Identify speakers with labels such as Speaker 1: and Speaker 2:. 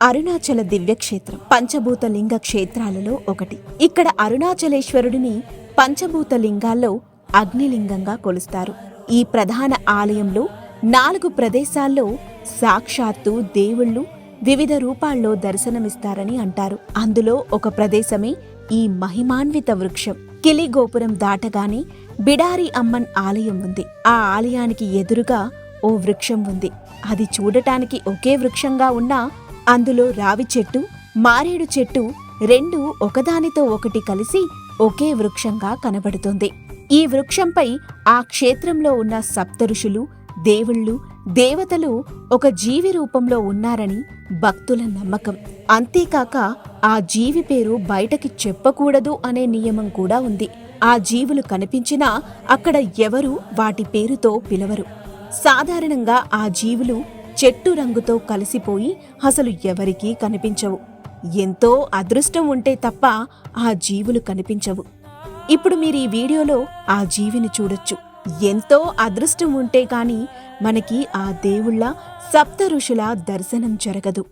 Speaker 1: అరుణాచల దివ్యక్షేత్రం పంచభూత లింగ క్షేత్రాలలో ఒకటి. ఇక్కడ అరుణాచలేశ్వరుడిని పంచభూత లింగాల్లో అగ్నిలింగంగా కొలుస్తారు. ఈ ప్రధాన ఆలయంలో నాలుగు ప్రదేశాల్లో సాక్షాత్తు దేవుళ్ళు వివిధ రూపాల్లో దర్శనమిస్తారని అంటారు. అందులో ఒక ప్రదేశమే ఈ మహిమాన్విత వృక్షం. కిలి గోపురం దాటగానే బిడారి అమ్మన్ ఆలయం ఉంది. ఆ ఆలయానికి ఎదురుగా ఓ వృక్షం ఉంది. అది చూడటానికి ఒకే వృక్షంగా ఉన్నా అందులో రావి చెట్టు మారేడు చెట్టు రెండు ఒకదానితో ఒకటి కలిసి ఒకే వృక్షంగా కనబడుతుంది. ఈ వృక్షంపై ఆ క్షేత్రంలో ఉన్న సప్తఋషులు దేవుళ్ళు దేవతలు ఒక జీవి రూపంలో ఉన్నారని భక్తుల నమ్మకం. అంతేకాక ఆ జీవి పేరు బయటకి చెప్పకూడదు అనే నియమం కూడా ఉంది. ఆ జీవులు కనిపించినా అక్కడ ఎవరు వాటి పేరుతో పిలవరు. సాధారణంగా ఆ జీవులు చెట్టు రంగుతో కలిసిపోయి అసలు ఎవరికీ కనిపించవు. ఎంతో అదృష్టం ఉంటే తప్ప ఆ జీవులు కనిపించవు. ఇప్పుడు మీరు ఈ వీడియోలో ఆ జీవిని చూడొచ్చు. ఎంతో అదృష్టం ఉంటే కానీ మనకి ఆ దేవుళ్ళ సప్త ఋషుల దర్శనం జరగదు.